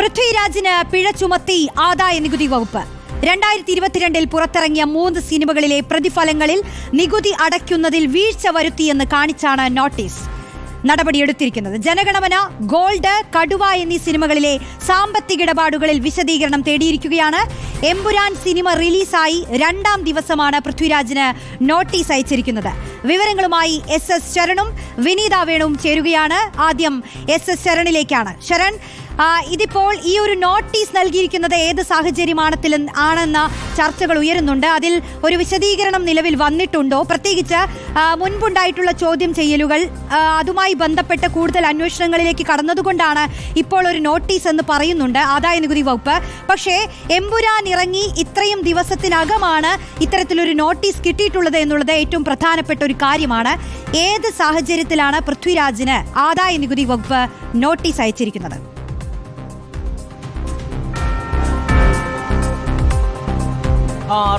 പൃഥ്വിരാജിന് പിഴ ചുമത്തി ആദായ നികുതി വകുപ്പ്. രണ്ടായിരത്തി ഇരുപത്തിരണ്ടിൽ പുറത്തിറങ്ങിയ മൂന്ന് സിനിമകളിലെ പ്രതിഫലങ്ങളിൽ നികുതി അടയ്ക്കുന്നതിൽ വീഴ്ച വരുത്തിയെന്ന് കാണിച്ചാണ് നോട്ടീസ്. നടപടിയെടുത്തിരിക്കുന്നത്. ജനഗണമന ഗോൾഡ് കടുവ എന്നീ സിനിമകളിലെ സാമ്പത്തിക ഇടപാടുകളിൽ വിശദീകരണം തേടിയിരിക്കുകയാണ്. എമ്പുരാൻ സിനിമ റിലീസായി രണ്ടാം ദിവസമാണ് പൃഥ്വിരാജിന് നോട്ടീസ് അയച്ചിരിക്കുന്നത്. വിവരങ്ങളുമായി എസ് എസ് ശരണും വിനീത വേണുവും ചേരുകയാണ്. ആദ്യം എസ് എസ് ശരണിലേക്കാണ്. ശരൺ ഇതിപ്പോൾ ഈ ഒരു നോട്ടീസ് നൽകിയിരിക്കുന്നത് ഏത് സാഹചര്യമാണത്തിൽ ആണെന്ന ചർച്ചകൾ ഉയരുന്നുണ്ട്. അതിൽ ഒരു വിശദീകരണം നിലവിൽ വന്നിട്ടുണ്ടോ? പ്രത്യേകിച്ച് മുൻപുണ്ടായിട്ടുള്ള ചോദ്യം ചെയ്യലുകൾ അതുമായി ബന്ധപ്പെട്ട് കൂടുതൽ അന്വേഷണങ്ങളിലേക്ക് കടന്നതുകൊണ്ടാണ് ഇപ്പോൾ ഒരു നോട്ടീസ് എന്ന് പറയുന്നുണ്ട് ആദായ നികുതി വകുപ്പ്. പക്ഷേ എമ്പുരാൻ ഇറങ്ങി ഇത്രയും ദിവസത്തിനകമാണ് ഇത്തരത്തിലൊരു നോട്ടീസ് കിട്ടിയിട്ടുള്ളത് എന്നുള്ളത് ഏറ്റവും പ്രധാനപ്പെട്ട ഒരു കാര്യമാണ്. ഏത് സാഹചര്യത്തിലാണ് പൃഥ്വിരാജിന് ആദായ നികുതി വകുപ്പ് നോട്ടീസ് അയച്ചിരിക്കുന്നത്?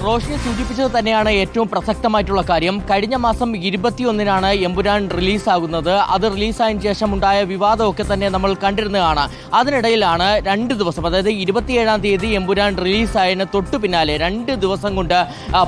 റോഷ്നി സൂചിപ്പിച്ചത് തന്നെയാണ് ഏറ്റവും പ്രസക്തമായിട്ടുള്ള കാര്യം. കഴിഞ്ഞ മാസം ഇരുപത്തിയൊന്നിനാണ് എമ്പുരാൻ റിലീസാകുന്നത്. അത് റിലീസായതിനു ശേഷം ഉണ്ടായ വിവാദമൊക്കെ തന്നെ നമ്മൾ കണ്ടിരുന്നതാണ്. അതിനിടയിലാണ് രണ്ട് ദിവസം അതായത് ഇരുപത്തിയേഴാം തീയതി എമ്പുരാൻ റിലീസായതിന് തൊട്ടു പിന്നാലെ രണ്ട് ദിവസം കൊണ്ട്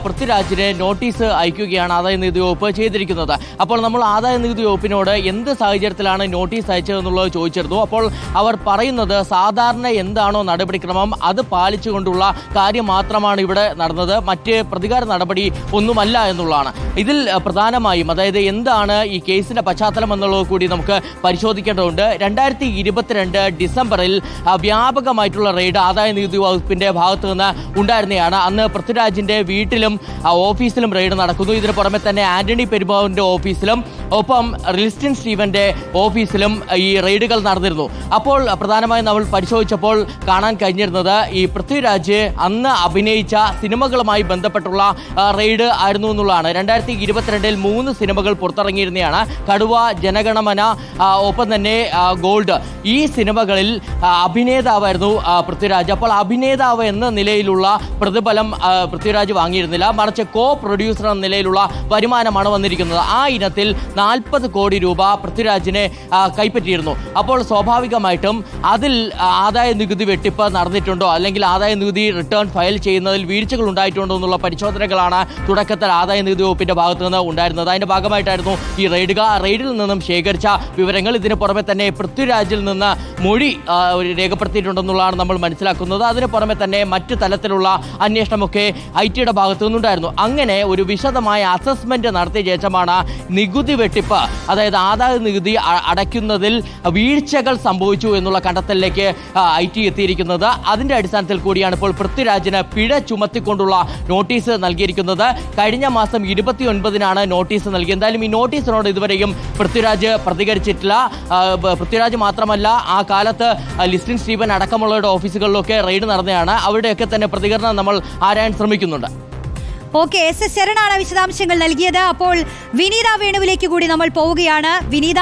പൃഥ്വിരാജിന് നോട്ടീസ് അയക്കുകയാണ് ആദായ നികുതി വകുപ്പ് ചെയ്തിരിക്കുന്നത്. അപ്പോൾ നമ്മൾ ആദായ നികുതി വകുപ്പിനോട് എന്ത് സാഹചര്യത്തിലാണ് നോട്ടീസ് അയച്ചതെന്നുള്ളത് ചോദിച്ചിരുന്നു. അപ്പോൾ അവർ പറയുന്നത് സാധാരണ എന്താണോ നടപടിക്രമം അത് പാലിച്ചുകൊണ്ടുള്ള കാര്യം മാത്രമാണ് ഇവിടെ നടന്നത്. മറ്റ് പ്രതികാര നടപടി ഒന്നുമല്ല എന്നുള്ളതാണ്. ഇതിൽ പ്രധാനമായും അതായത് എന്താണ് ഈ കേസിന്റെ പശ്ചാത്തലം എന്നുള്ളത് കൂടി നമുക്ക് പരിശോധിക്കേണ്ടതുണ്ട്. രണ്ടായിരത്തി ഇരുപത്തിരണ്ട് ഡിസംബറിൽ വ്യാപകമായിട്ടുള്ള റെയ്ഡ് ആദായ നികുതി വകുപ്പിന്റെ ഭാഗത്തു നിന്ന് ഉണ്ടായിരുന്നതാണ്. അന്ന് പൃഥ്വിരാജിന്റെ വീട്ടിലും ഓഫീസിലും റെയ്ഡ് നടക്കുന്നു. ഇതിന് പുറമെ തന്നെ ആന്റണി പെരുമാവിന്റെ ഓഫീസിലും ഒപ്പം റിലിസ്റ്റൻ സ്റ്റീവന്റെ ഓഫീസിലും ഈ റെയ്ഡുകൾ നടന്നിരുന്നു. അപ്പോൾ പ്രധാനമായും നമ്മൾ പരിശോധിച്ചപ്പോൾ കാണാൻ കഴിഞ്ഞിരുന്നത് ഈ പൃഥ്വിരാജ് അന്ന് അഭിനയിച്ച സിനിമകളുമായി ബന്ധപ്പെട്ടുള്ള റെയ്ഡ് ആയിരുന്നു എന്നുള്ളതാണ്. രണ്ടായിരത്തി ഇരുപത്തിരണ്ടിൽ മൂന്ന് സിനിമകൾ പുറത്തിറങ്ങിയിരുന്നതാണ് കടുവ ജനഗണമന ഒപ്പം തന്നെ ഗോൾഡ്. ഈ സിനിമകളിൽ അഭിനേതാവായിരുന്നു പൃഥ്വിരാജ്. അപ്പോൾ അഭിനേതാവ് എന്ന നിലയിലുള്ള പ്രതിഫലം പൃഥ്വിരാജ് വാങ്ങിയിരുന്നില്ല. മറിച്ച് കോ പ്രൊഡ്യൂസർ എന്ന നിലയിലുള്ള വരുമാനമാണ് വന്നിരിക്കുന്നത്. ആ ഇനത്തിൽ നാൽപ്പത് കോടി രൂപ പൃഥ്വിരാജിനെ കൈപ്പറ്റിയിരുന്നു. അപ്പോൾ സ്വാഭാവികമായിട്ടും അതിൽ ആദായ നികുതി വെട്ടിപ്പ് നടന്നിട്ടുണ്ടോ? അല്ലെങ്കിൽ ആദായ നികുതി റിട്ടേൺ ഫയൽ ചെയ്യുന്നതിൽ വീഴ്ചകൾ ഉണ്ടായിട്ടുണ്ടോ എന്നുള്ള പരിശോധനകളാണ് തുടക്കത്തിൽ ആദായ നികുതി വകുപ്പിന്റെ ഭാഗത്തു നിന്ന് ഉണ്ടായിരുന്നത്. അതിന്റെ ഭാഗമായിട്ടായിരുന്നു ഈ റെയ്ഡ് റെയ്ഡിൽ നിന്നും ശേഖരിച്ച വിവരങ്ങൾ ഇതിന് പുറമെ തന്നെ പൃഥ്വിരാജിൽ നിന്ന് മൊഴി രേഖപ്പെടുത്തിയിട്ടുണ്ടെന്നുള്ളതാണ് നമ്മൾ മനസ്സിലാക്കുന്നത്. അതിന് പുറമെ തന്നെ മറ്റു തലത്തിലുള്ള അന്വേഷണമൊക്കെ ഐ ടിയുടെ ഭാഗത്തു നിന്നുണ്ടായിരുന്നു. അങ്ങനെ ഒരു വിശദമായ അസസ്മെന്റ് നടത്തിയ ശേഷമാണ് നികുതി വെട്ടിപ്പ് അതായത് ആദായ നികുതി അടയ്ക്കുന്നതിൽ വീഴ്ചകൾ സംഭവിച്ചു എന്നുള്ള കണ്ടെത്തലിലേക്ക് ഐ ടി എത്തിയിരിക്കുന്നത്. അതിന്റെ അടിസ്ഥാനത്തിൽ കൂടിയാണ് ഇപ്പോൾ പൃഥ്വിരാജിന് പിഴ ചുമത്തിക്കൊണ്ടുള്ള നോട്ടീസ് നൽകിയിരിക്കുന്നത്. കഴിഞ്ഞ മാസം ഇരുപത്തി ഒൻപതിനാണ് നോട്ടീസ് നൽകിയത്. എന്തായാലും ഈ നോട്ടീസിനോട് ഇതുവരെയും പൃഥ്വിരാജ് പ്രതികരിച്ചിട്ടില്ല. പൃഥ്വിരാജ് മാത്രമല്ല ആ കാലത്ത് ലിസ്റ്റിൻ സ്റ്റീവൻ അടക്കമുള്ളവരുടെ ഓഫീസുകളിലൊക്കെ റെയ്ഡ് നടന്നതാണ് അവരുടെയൊക്കെ തന്നെ പ്രതികരണം നമ്മൾ ആരായാൻ ശ്രമിക്കുന്നുണ്ട്. ഓക്കെ എസ് എസ് ശരണാണ് വിശദാംശങ്ങൾ നൽകിയത്. അപ്പോൾ വിനീത വേണുവിലേക്ക് കൂടി നമ്മൾ പോവുകയാണ്. വിനീത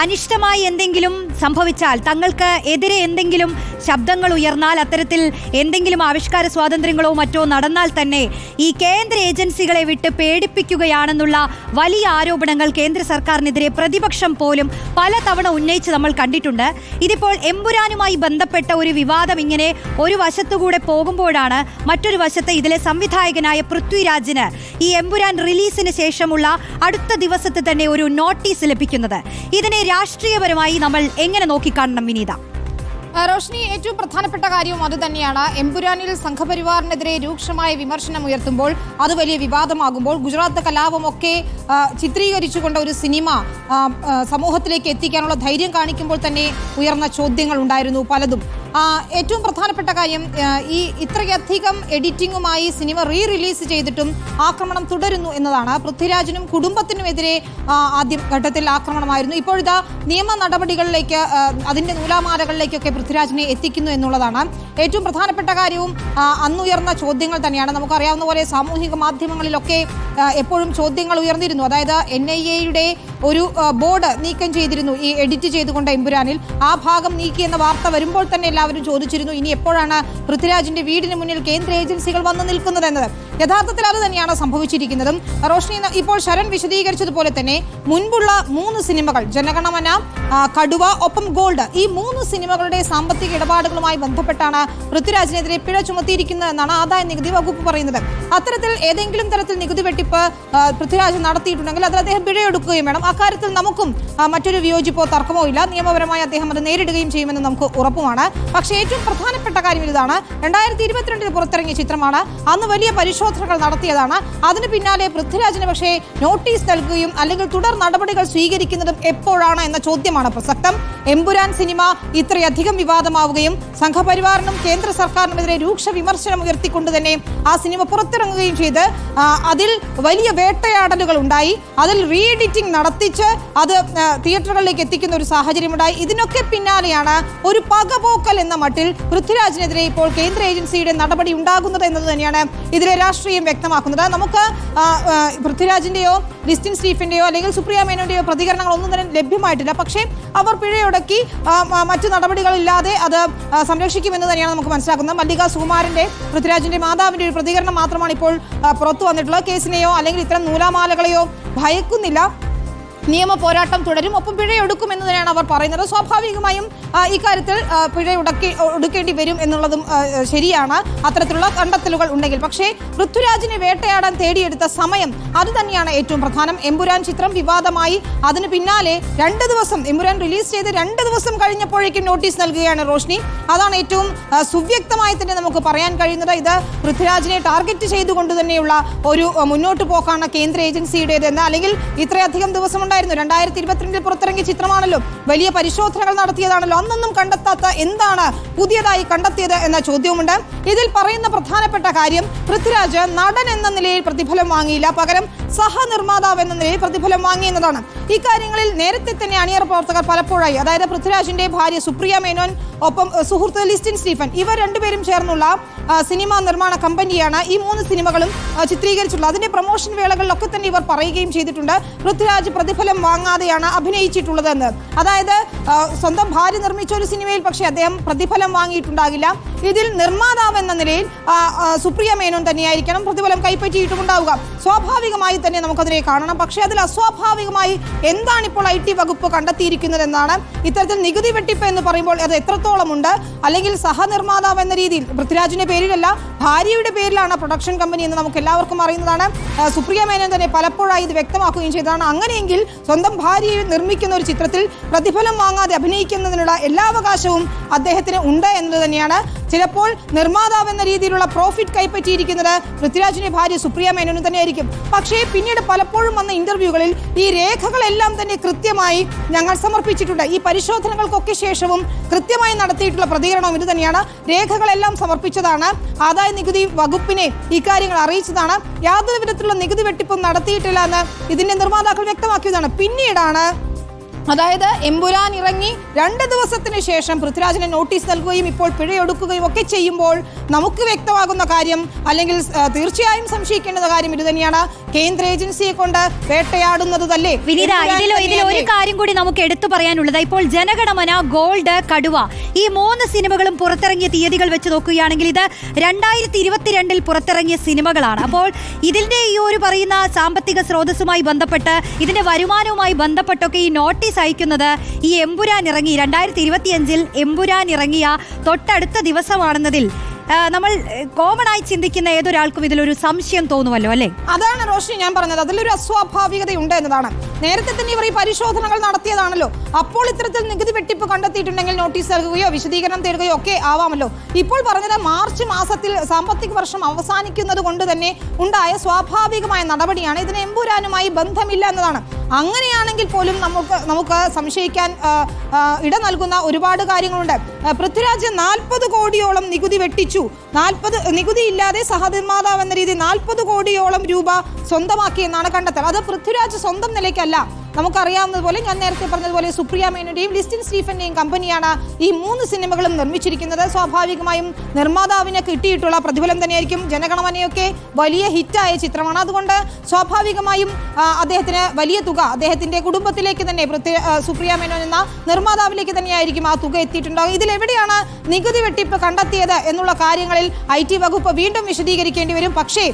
അനിഷ്ടമായി എന്തെങ്കിലും സംഭവിച്ചാൽ തങ്ങൾക്ക് എതിരെ എന്തെങ്കിലും ശബ്ദങ്ങൾ ഉയർന്നാൽ അത്തരത്തിൽ എന്തെങ്കിലും ആവിഷ്കാര സ്വാതന്ത്ര്യങ്ങളോ മറ്റോ നടന്നാൽ തന്നെ ഈ കേന്ദ്ര ഏജൻസികളെ വിട്ട് പേടിപ്പിക്കുകയാണെന്നുള്ള വലിയ ആരോപണങ്ങൾ കേന്ദ്ര സർക്കാരിനെതിരെ പ്രതിപക്ഷം പോലും പലതവണ ഉന്നയിച്ച് നമ്മൾ കണ്ടിട്ടുണ്ട്. ഇതിപ്പോൾ എമ്പുരാനുമായി ബന്ധപ്പെട്ട ഒരു വിവാദം ഇങ്ങനെ ഒരു വശത്തുകൂടെ പോകുമ്പോഴാണ് മറ്റൊരു വശത്തെ ഇതിലെ സംവിധായകനായ പൃഥ്വിരാജിന് ഈ എമ്പുരാൻ റിലീസിന് ശേഷമുള്ള അടുത്ത ദിവസത്തെ തന്നെ ഒരു നോട്ടീസ് ലഭിക്കുന്നത്. ഇതിനെ രാഷ്ട്രീയപരമായി നമ്മൾ എങ്ങനെ നോക്കിക്കാണണം വിനീത? റോഷ്നി ഏറ്റവും പ്രധാനപ്പെട്ട കാര്യവും അത് തന്നെയാണ്. എംപുരാനിൽ സംഘപരിവാറിനെതിരെ രൂക്ഷമായ വിമർശനം ഉയർത്തുമ്പോൾ അത് വലിയ വിവാദമാകുമ്പോൾ ഗുജറാത്ത് കലാപമൊക്കെ ചിത്രീകരിച്ചുകൊണ്ട് ഒരു സിനിമ സമൂഹത്തിലേക്ക് എത്തിക്കാനുള്ള ധൈര്യം കാണിക്കുമ്പോൾ തന്നെ ഉയർന്ന ചോദ്യങ്ങൾ ഉണ്ടായിരുന്നു പലതും. ഏറ്റവും പ്രധാനപ്പെട്ട കാര്യം ഈ ഇത്രയധികം എഡിറ്റിംഗുമായി സിനിമ റീ റിലീസ് ചെയ്തിട്ടും ആക്രമണം തുടരുന്നു എന്നതാണ്. പൃഥ്വിരാജിനും കുടുംബത്തിനുമെതിരെ ആദ്യ ഘട്ടത്തിൽ ആക്രമണമായിരുന്നു. ഇപ്പോഴിതാ നിയമ നടപടികളിലേക്ക് അതിന്റെ നൂലാമാലകളിലേക്കൊക്കെ പൃഥ്വിരാജിനെ എത്തിക്കുന്നു എന്നുള്ളതാണ്. ഏറ്റവും പ്രധാനപ്പെട്ട കാര്യവും അന്നുയർന്ന ചോദ്യങ്ങൾ തന്നെയാണ്. നമുക്കറിയാവുന്ന പോലെ സാമൂഹിക മാധ്യമങ്ങളിലൊക്കെ എപ്പോഴും ചോദ്യങ്ങൾ ഉയർന്നിരുന്നു. അതായത് എൻ ഐ എയുടെ ഒരു ബോർഡ് നീക്കം ചെയ്തിരുന്നു ഈ എഡിറ്റ് ചെയ്തുകൊണ്ട് എമ്പുരാനിൽ. ആ ഭാഗം നീക്കി എന്ന വാർത്ത വരുമ്പോൾ തന്നെ എല്ലാവരും ചോദിച്ചിരുന്നു ഇനി എപ്പോഴാണ് പൃഥ്വിരാജിന്റെ വീടിന് മുന്നിൽ കേന്ദ്ര ഏജൻസികൾ വന്നു നിൽക്കുന്നത് എന്നത് യഥാർത്ഥത്തിൽ അത് തന്നെയാണ് സംഭവിച്ചിരിക്കുന്നതും. റോഷ്നി ഇപ്പോൾ ശരൺ വിശദീകരിച്ചതുപോലെ തന്നെ മുൻപുള്ള മൂന്ന് സിനിമകൾ ജനഗണമന കടുവ ഒപ്പം ഗോൾഡ് ഈ മൂന്ന് സിനിമകളുടെ സാമ്പത്തിക ഇടപാടുകളുമായി ബന്ധപ്പെട്ടാണ് പൃഥ്വിരാജിനെതിരെ പിഴ ചുമത്തിയിരിക്കുന്നതെന്നാണ് ആദായ നികുതി വകുപ്പ് പറയുന്നത്. അത്തരത്തിൽ ഏതെങ്കിലും തരത്തിൽ നികുതി വെട്ടിപ്പ് പൃഥ്വിരാജ് നടത്തിയിട്ടുണ്ടെങ്കിൽ അതിൽ അദ്ദേഹം പിഴയെടുക്കുകയും വേണം. അക്കാര്യത്തിൽ നമുക്കും മറ്റൊരു വിയോജിപ്പോ തർക്കമോ ഇല്ല. നിയമപരമായി അദ്ദേഹം അത് നേരിടുകയും ചെയ്യുമെന്ന് നമുക്ക് ഉറപ്പുമാണ്. പക്ഷേ ഏറ്റവും പ്രധാനപ്പെട്ട കാര്യം ഇതാണ്. രണ്ടായിരത്തി ഇരുപത്തിരണ്ടിൽ പുറത്തിറങ്ങിയ ചിത്രമാണ്. അന്ന് വലിയ പരിശോധനകൾ നടത്തിയതാണ്. അതിന് പിന്നാലെ പൃഥ്വിരാജിന് പക്ഷേ നോട്ടീസ് നൽകുകയും അല്ലെങ്കിൽ തുടർ നടപടികൾ സ്വീകരിക്കുന്നതും എപ്പോഴാണ് എന്ന ചോദ്യമാണ് പ്രസക്തം. എമ്പുരാൻ സിനിമ ഇത്രയധികം വിവാദമാവുകയും സംഘപരിവാറിനും കേന്ദ്ര സർക്കാരിനുമെതിരെ രൂക്ഷ വിമർശനം ഉയർത്തിക്കൊണ്ട് തന്നെ ആ സിനിമ പുറത്തിറങ്ങുകയും ചെയ്ത് അതിൽ വലിയ വേട്ടയാടലുകൾ ഉണ്ടായി. അതിൽ റീ എഡിറ്റിംഗ് നടത്തിച്ച് അത് തിയേറ്ററുകളിലേക്ക് എത്തിക്കുന്ന ഒരു സാഹചര്യമുണ്ടായി ഇതിനൊക്കെ പിന്നാലെയാണ് ഒരു പകപോക്കൽ എന്ന മട്ടിൽ പൃഥ്വിരാജിനെതിരെ ഇപ്പോൾ കേന്ദ്ര ഏജൻസിയുടെ നടപടി ഉണ്ടാകുന്നത് എന്നത് തന്നെയാണ് ഇതിലെ രാഷ്ട്രീയം വ്യക്തമാക്കുന്നത്. നമുക്ക് പൃഥ്വിരാജിന്റെയോ ലിസ്റ്റിൻ സ്റ്റീഫിന്റെയോ അല്ലെങ്കിൽ സുപ്രിയ പ്രതികരണങ്ങൾ ഒന്നും തന്നെ ലഭ്യമായിട്ടില്ല. പക്ഷേ അവർ പിഴയുടക്കി മറ്റു നടപടികളില്ലാതെ അത് സംരക്ഷിക്കുമെന്ന് തന്നെയാണ് നമുക്ക് മനസ്സിലാക്കുന്നത്. മല്ലിക സുകുമാരന്റെ പൃഥ്വിരാജിന്റെ മാതാവിന്റെ ഒരു പ്രതികരണം മാത്രമാണ് ഇപ്പോൾ പുറത്തു വന്നിട്ടുള്ളത്. കേസിനെയോ അല്ലെങ്കിൽ ഇത്തരം നൂലാമാലകളെയോ ഭയക്കുന്നില്ല. നിയമ പോരാട്ടം തുടരും. ഒപ്പം പിഴയൊടുക്കുമെന്ന് തന്നെയാണ് അവർ പറയുന്നത്. സ്വാഭാവികമായും ഇക്കാര്യത്തിൽ പിഴയുടക്കി ഒടുക്കേണ്ടി വരും എന്നുള്ളതും ശരിയാണ്. അത്തരത്തിലുള്ള കണ്ടെത്തലുകൾ ഉണ്ടെങ്കിൽ. പക്ഷേ പൃഥ്വിരാജിനെ വേട്ടയാടാൻ തേടിയെടുത്ത സമയം അത് തന്നെയാണ് ഏറ്റവും പ്രധാനം. എമ്പുരാൻ ചിത്രം വിവാദമായി. അതിന് പിന്നാലെ രണ്ട് ദിവസം എമ്പുരാൻ റിലീസ് ചെയ്ത് രണ്ട് ദിവസം കഴിഞ്ഞപ്പോഴേക്കും നോട്ടീസ് നൽകുകയാണ് റോഷ്നി. അതാണ് ഏറ്റവും സുവ്യക്തമായി തന്നെ നമുക്ക് പറയാൻ കഴിയുന്നത്. ഇത് പൃഥ്വിരാജിനെ ടാർഗറ്റ് ചെയ്തുകൊണ്ട് തന്നെയുള്ള ഒരു മുന്നോട്ട് പോക്കാണ് കേന്ദ്ര ഏജൻസിയുടേത്. എന്നാൽ അല്ലെങ്കിൽ ഇത്രയധികം ദിവസം ഉണ്ടായിരുന്നു. രണ്ടായിരത്തി ഇരുപത്തിരണ്ടിൽ പുറത്തിറങ്ങിയ ചിത്രമാണല്ലോ വലിയ പരിശോധനകൾ നടത്തിയതാണല്ലോ. അന്നൊന്നും കണ്ടെത്താത്ത എന്താണ് പുതിയതായി കണ്ടെത്തിയത് എന്ന ചോദ്യവുമുണ്ട്. ഇതിൽ പറയുന്ന പ്രധാനപ്പെട്ട കാര്യം പൃഥ്വിരാജ് നടൻ എന്ന നിലയിൽ പ്രതിഫലം വാങ്ങിയില്ല. പകരം സഹനിർമ്മാതാവ് എന്ന നിലയിൽ പ്രതിഫലം വാങ്ങി എന്നതാണ് ഇക്കാര്യങ്ങളിൽ നേരത്തെ തന്നെ അണിയറ പ്രവർത്തകർ പലപ്പോഴായി. അതായത് പൃഥ്വിരാജിന്റെ ഭാര്യ സുപ്രിയ മേനോൻ ഒപ്പം സുഹൃത്ത് ലിസ്റ്റിൻ സ്റ്റീഫൻ ഇവർ രണ്ടുപേരും ചേർന്നുള്ള സിനിമ നിർമ്മാണ കമ്പനിയാണ് ഈ മൂന്ന് സിനിമകളും ചിത്രീകരിച്ചിട്ടുള്ളത്. അതിന്റെ പ്രൊമോഷൻ വേളകളിലൊക്കെ തന്നെ ഇവർ പറയുകയും ചെയ്തിട്ടുണ്ട്. പൃഥ്വിരാജ് പ്രതിഫലം വാങ്ങാതെയാണ് അഭിനയിച്ചിട്ടുള്ളതെന്ന്. അതായത് സ്വന്തം ഭാര്യ നിർമ്മിച്ച ഒരു സിനിമയിൽ പക്ഷേ അദ്ദേഹം പ്രതിഫലം വാങ്ങിയിട്ടുണ്ടാകില്ല. ഇതിൽ നിർമ്മാതാവ് എന്ന നിലയിൽ സുപ്രിയ മേനോൻ തന്നെയായിരിക്കണം പ്രതിഫലം കൈപ്പറ്റിയിട്ടുമുണ്ടാവുക. സ്വാഭാവികമായി തന്നെ നമുക്കതിനെ കാണണം. പക്ഷേ അതിൽ അസ്വാഭാവികമായി എന്താണ് ഇപ്പോൾ ഐ ടി വകുപ്പ് കണ്ടെത്തിയിരിക്കുന്നത് എന്നാണ് ഇത്തരത്തിൽ നികുതി വെട്ടിപ്പ് എന്ന് പറയുമ്പോൾ അത് എത്രത്തോളം ഉണ്ട് അല്ലെങ്കിൽ സഹനിർമ്മാതാവ് എന്ന രീതിയിൽ പൃഥ്വിരാജിന്റെ പേരിലല്ല ഭാര്യയുടെ പേരിലാണ് പ്രൊഡക്ഷൻ കമ്പനി എന്ന് നമുക്ക് എല്ലാവർക്കും അറിയുന്നതാണ്. സുപ്രിയ മേനോൻ തന്നെ പലപ്പോഴായി ഇത് വ്യക്തമാക്കുകയും ചെയ്തതാണ്. അങ്ങനെയെങ്കിൽ സ്വന്തം ഭാര്യയെ നിർമ്മിക്കുന്ന ഒരു ചിത്രത്തിൽ പ്രതിഫലം വാങ്ങാതെ അഭിനയിക്കുന്നതിനുള്ള എല്ലാ അവകാശവും അദ്ദേഹത്തിന് ഉണ്ട് എന്നത് തന്നെയാണ്. ചിലപ്പോൾ നിർമ്മാതാവ് എന്ന രീതിയിലുള്ള പ്രോഫിറ്റ് കൈപ്പറ്റിയിരിക്കുന്നത് പൃഥ്വിരാജിന്റെ ഭാര്യ സുപ്രിയ മേനോനും തന്നെയായിരിക്കും. പക്ഷേ പിന്നീട് പലപ്പോഴും വന്ന ഇന്റർവ്യൂകളിൽ ഈ രേഖകളെല്ലാം തന്നെ കൃത്യമായി ഞങ്ങൾ സമർപ്പിച്ചിട്ടുണ്ട്. ഈ പരിശോധനകൾക്കൊക്കെ ശേഷവും കൃത്യമായി നടത്തിയിട്ടുള്ള പ്രതികരണം ഇത് തന്നെയാണ്. രേഖകളെല്ലാം സമർപ്പിച്ചതാണ്. ആദായ നികുതി വകുപ്പിനെ ഇക്കാര്യങ്ങൾ അറിയിച്ചതാണ്. യാതൊരു വിധത്തിലുള്ള നികുതി വെട്ടിപ്പും നടത്തിയിട്ടില്ല എന്ന് ഇതിന്റെ നിർമ്മാതാക്കൾ വ്യക്തമാക്കിയതാണ്. പിന്നീടാണ് അതായത് എമ്പുരാൻ ഇറങ്ങി രണ്ട് ദിവസത്തിന് ശേഷം പൃഥ്വിരാജിന് നോട്ടീസ് നൽകുകയും ഇപ്പോൾ പിഴയൊടുക്കുകയും ഒക്കെ ചെയ്യുമ്പോൾ നമുക്ക് വ്യക്തമാകുന്ന കാര്യം അല്ലെങ്കിൽ തീർച്ചയായും സംശയിക്കേണ്ട കാര്യം ഇത് തന്നെയാണ് കേന്ദ്ര ഏജൻസിയെ കൊണ്ട് വേട്ടയാടുന്നത് തല്ലേ വിനീത ഇതിൽ ഇതിൽ ഒരു കാര്യം കൂടി നമുക്ക് എടുത്തു പറയാനുള്ളത്. ഇപ്പോൾ ജനഗണമന ഗോൾഡ് കടുവ. ഈ മൂന്ന് സിനിമകളും പുറത്തിറങ്ങിയ തീയതികൾ വെച്ച് നോക്കുകയാണെങ്കിൽ ഇത് രണ്ടായിരത്തി ഇരുപത്തിരണ്ടിൽ പുറത്തിറങ്ങിയ സിനിമകളാണ്. അപ്പോൾ ഇതിന്റെ ഈ ഒരു പറയുന്ന സാമ്പത്തിക സ്രോതസ്സുമായി ബന്ധപ്പെട്ട് ഇതിന്റെ വരുമാനവുമായി ബന്ധപ്പെട്ടൊക്കെ ഈ നോട്ടീസ് അയക്കുന്നത് ഈ എമ്പുരാൻ ഇറങ്ങി. രണ്ടായിരത്തി ഇരുപത്തിയഞ്ചിൽ എമ്പുരാൻ ഇറങ്ങിയ തൊട്ടടുത്ത ദിവസമാണെന്നതിൽ നമ്മൾ കോമൺ ആയി ചിന്തിക്കുന്ന ഏതൊരാൾക്കും ഇതിലൊരു സംശയം തോന്നുമല്ലോ അല്ലേ? അതാണ് റോഷി ഞാൻ പറഞ്ഞത്. അതിലൊരു അസ്വാഭാവികത ഉണ്ട് എന്നതാണ് നേരത്തെ തന്നെ ഇവർ ഈ പരിശോധനകൾ നടത്തിയതാണല്ലോ. അപ്പോൾ ഇത്തരത്തിൽ നികുതി വെട്ടിപ്പ് കണ്ടെത്തിയിട്ടുണ്ടെങ്കിൽ നോട്ടീസ് നൽകുകയോ വിശദീകരണം തേടുകയോ ഒക്കെ ആവാമല്ലോ. ഇപ്പോൾ പറഞ്ഞത് മാർച്ച് മാസത്തിൽ സാമ്പത്തിക വർഷം അവസാനിക്കുന്നത് കൊണ്ട് തന്നെ ഉണ്ടായ സ്വാഭാവികമായ നടപടിയാണ്. ഇതിന് എമ്പുരാനുമായി ബന്ധമില്ല എന്നതാണ്. അങ്ങനെയാണെങ്കിൽ പോലും നമുക്ക് നമുക്ക് സംശയിക്കാൻ ഇട നൽകുന്ന ഒരുപാട് കാര്യങ്ങളുണ്ട്. പൃഥ്വിരാജ് നാൽപ്പത് കോടിയോളം നികുതി വെട്ടിച്ചു. നാൽപ്പത് നികുതി ഇല്ലാതെ സഹനിർമ്മാതാവ് എന്ന രീതിയിൽ നാൽപ്പത് കോടിയോളം രൂപ സ്വന്തമാക്കി എന്നാണ് കണ്ടെത്തൽ. അത് പൃഥ്വിരാജ് സ്വന്തം നിലയ്ക്കല്ല. നമുക്കറിയാവുന്നതുപോലെ ഞാൻ നേരത്തെ പറഞ്ഞതുപോലെ സുപ്രിയ മേനോന്റെയും ലിസ്റ്റിൻ സ്റ്റീഫന്റെയും കമ്പനിയാണ് ഈ മൂന്ന് സിനിമകളും നിർമ്മിച്ചിരിക്കുന്നത്. സ്വാഭാവികമായും നിർമ്മാതാവിന് കിട്ടിയിട്ടുള്ള പ്രതിഫലം തന്നെയായിരിക്കും ജനഗണമനയൊക്കെ വലിയ ഹിറ്റായ ചിത്രമാണ്. അതുകൊണ്ട് സ്വാഭാവികമായും അദ്ദേഹത്തിന് വലിയ തുക അദ്ദേഹത്തിന്റെ കുടുംബത്തിലേക്ക് തന്നെ സുപ്രിയ മേനോൻ എന്ന നിർമ്മാതാവിലേക്ക് തന്നെയായിരിക്കും ആ തുക എത്തിയിട്ടുണ്ടാകും ഇതിലെവിടെയാണ് നികുതി വെട്ടിപ്പ് കണ്ടെത്തിയത് എന്നുള്ള കാര്യങ്ങളിൽ ഐ ടി വകുപ്പ് വീണ്ടും വിശദീകരിക്കേണ്ടി വരും. പക്ഷേ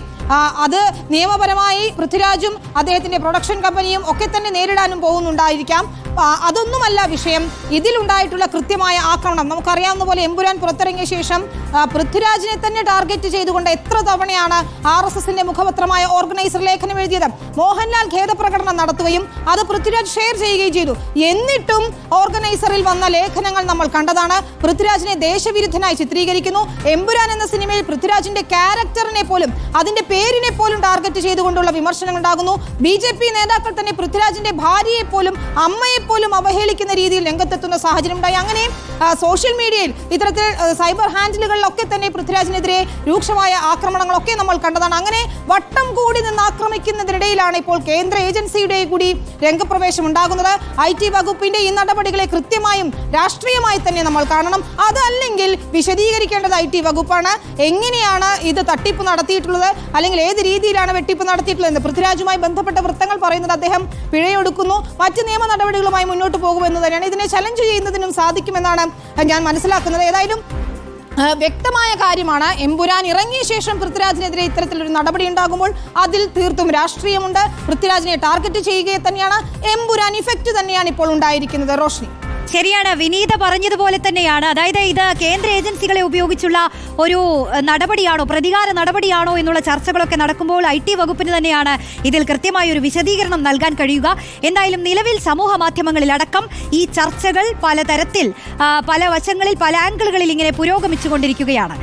അത് നിയമപരമായി പൃഥ്വിരാജും അദ്ദേഹത്തിന്റെ പ്രൊഡക്ഷൻ കമ്പനിയും ഒക്കെ തന്നെ നേരിടാനും പോകുന്നുണ്ടായിരിക്കാം. അതൊന്നുമല്ല വിഷയം. ഇതിലുണ്ടായിട്ടുള്ള കൃത്യമായ ആക്രമണം. നമുക്കറിയാവുന്ന പോലെ എമ്പുരാൻ പുറത്തിറങ്ങിയ ശേഷം പൃഥ്വിരാജിനെ തന്നെ ടാർഗറ്റ് ചെയ്തുകൊണ്ട് എത്ര തവണയാണ് ആർ എസ് എസിന്റെ മുഖപത്രമായ ഓർഗനൈസർ ലേഖനം എഴുതിയത്? മോഹൻലാൽ ഖേദപ്രകടനം നടത്തുകയും അത് പൃഥ്വിരാജ് ഷെയർ ചെയ്യുകയും ചെയ്തു. എന്നിട്ടും ഓർഗനൈസറിൽ വന്ന ലേഖനങ്ങൾ നമ്മൾ കണ്ടതാണ്. പൃഥ്വിരാജിനെ ദേശവിരുദ്ധനായി ചിത്രീകരിക്കുന്നു. എമ്പുരാൻ എന്ന സിനിമയിൽ പൃഥ്വിരാജിന്റെ ക്യാരക്ടറിനെ പോലും അതിന്റെ പേരിനെ പോലും ടാർഗറ്റ് ചെയ്തുകൊണ്ടുള്ള വിമർശനങ്ങൾ ഉണ്ടാകുന്നു ബി നേതാക്കൾ തന്നെ പൃഥ്വിരാജിന്റെ ഭാര്യയെ പോലും അമ്മയെ പോലും അവഹേളിക്കുന്ന രീതിയിൽ രംഗത്തെത്തുന്ന സാഹചര്യം ഉണ്ടായി അങ്ങനെ സോഷ്യൽ മീഡിയയിൽ ഇത്തരത്തിൽ സൈബർ ഹാൻഡിലുകളിലൊക്കെ തന്നെ പൃഥ്വിരാജിനെതിരെ രൂക്ഷമായ ആക്രമണങ്ങളൊക്കെ നമ്മൾ കണ്ടതാണ്. അങ്ങനെ വട്ടം കൂടി നിന്ന് ആക്രമിക്കുന്നതിനിടയിലാണ് ഇപ്പോൾ കേന്ദ്ര ഏജൻസിയുടെ കൂടി രംഗപ്രവേശം ഉണ്ടാകുന്നത്. ഐ ടി വകുപ്പിന്റെ ഈ നടപടികളെ കൃത്യമായും രാഷ്ട്രീയമായി തന്നെ നമ്മൾ കാണണം. അതല്ലെങ്കിൽ വിശദീകരിക്കേണ്ടത് ഐ ടി വകുപ്പാണ്. എങ്ങനെയാണ് ഇത് തട്ടിപ്പ് നടത്തിയിട്ടുള്ളത്? അല്ലെങ്കിൽ ഏത് രീതിയിലാണ് വെട്ടിപ്പ് നടത്തിയിട്ടുള്ളത് പൃഥ്വിരാജുമായി ബന്ധപ്പെട്ട വൃത്തങ്ങൾ പറയുന്നത് അദ്ദേഹം പിഴയൊടുക്കുന്നു മറ്റ് നിയമ നടപടികളുമായി മുന്നോട്ട് പോകുമെന്ന് തന്നെയാണ് ഇതിനെ ചലഞ്ച് ചെയ്യുന്നതിനും സാധിക്കുമെന്നാണ് ഞാൻ മനസ്സിലാക്കുന്നത്. ഏതായാലും വ്യക്തമായ കാര്യമാണ്. എമ്പുരാൻ ഇറങ്ങിയ ശേഷം പൃഥ്വിരാജിനെതിരെ ഇത്തരത്തിലൊരു നടപടി ഉണ്ടാകുമ്പോൾ അതിൽ തീർത്തും രാഷ്ട്രീയമുണ്ട്. പൃഥ്വിരാജിനെ ടാർഗറ്റ് ചെയ്യുകയെ തന്നെയാണ്. എമ്പുരാൻ ഇഫക്റ്റ് തന്നെയാണ് ഇപ്പോൾ ഉണ്ടായിരിക്കുന്നത്. റോഷ്നി. ശരിയാണ് വിനീത പറഞ്ഞതുപോലെ തന്നെയാണ്. അതായത് ഇത് കേന്ദ്ര ഏജൻസികളെ ഉപയോഗിച്ചുള്ള ഒരു നടപടിയാണോ പ്രതികാര നടപടിയാണോ എന്നുള്ള ചർച്ചകളൊക്കെ നടക്കുമ്പോൾ ഐ ടി വകുപ്പിന് തന്നെയാണ് ഇതിൽ കൃത്യമായ ഒരു വിശദീകരണം നൽകാൻ കഴിയുക. എന്തായാലും നിലവിൽ സമൂഹ മാധ്യമങ്ങളിലടക്കം ഈ ചർച്ചകൾ പലതരത്തിൽ പല വശങ്ങളിൽ പല ആംഗിളുകളിൽ ഇങ്ങനെ പുരോഗമിച്ചുകൊണ്ടിരിക്കുകയാണ്.